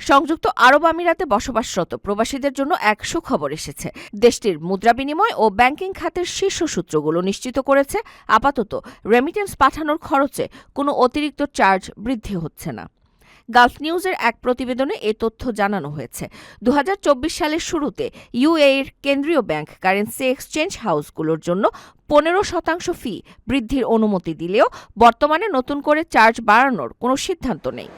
সংযুক্ত আরব আমিরাতে বসবাসরত প্রবাসীদের জন্য এক সুখবর এসেছে। দেশটির মুদ্রা বিনিময় ও ব্যাংকিং খাতের শীর্ষ সূত্রগুলো নিশ্চিত করেছে, আপাতত রেমিটেন্স পাঠানোর খরচে কোনো অতিরিক্ত চার্জ বৃদ্ধি হচ্ছে না। গালফ নিউজের এক প্রতিবেদনে এ তথ্য জানানো হয়েছে। দু হাজার চব্বিশ সালের শুরুতে ইউএইর কেন্দ্রীয় ব্যাংক কারেন্সি এক্সচেঞ্জ হাউসগুলোর জন্য পনেরো শতাংশ ফি বৃদ্ধির অনুমতি দিলেও বর্তমানে নতুন করে চার্জ বাড়ানোর কোনো সিদ্ধান্ত নেই।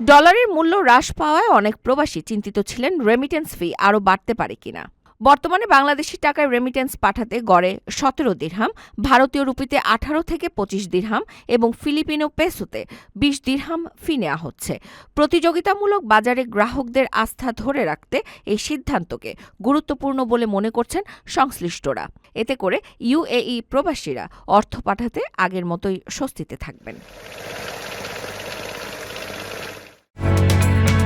ডলারের মূল্য হ্রাস পাওয়ায় অনেক প্রবাসী চিন্তিত ছিলেন রেমিটেন্স ফি আরও বাড়তে পারে কিনা। বর্তমানে বাংলাদেশি টাকায় রেমিটেন্স পাঠাতে গড়ে সতেরো দিরহাম, ভারতীয় রুপিতে আঠারো থেকে পঁচিশ দিরহাম এবং ফিলিপিনো পেসোতে বিশ দিরহাম ফি নেওয়া হচ্ছে। প্রতিযোগিতামূলক বাজারে গ্রাহকদের আস্থা ধরে রাখতে এই সিদ্ধান্তকে গুরুত্বপূর্ণ বলে মনে করছেন সংশ্লিষ্টরা। এতে করে ইউএই প্রবাসীরা অর্থ পাঠাতে আগের মতোই স্বস্তিতে থাকবেন।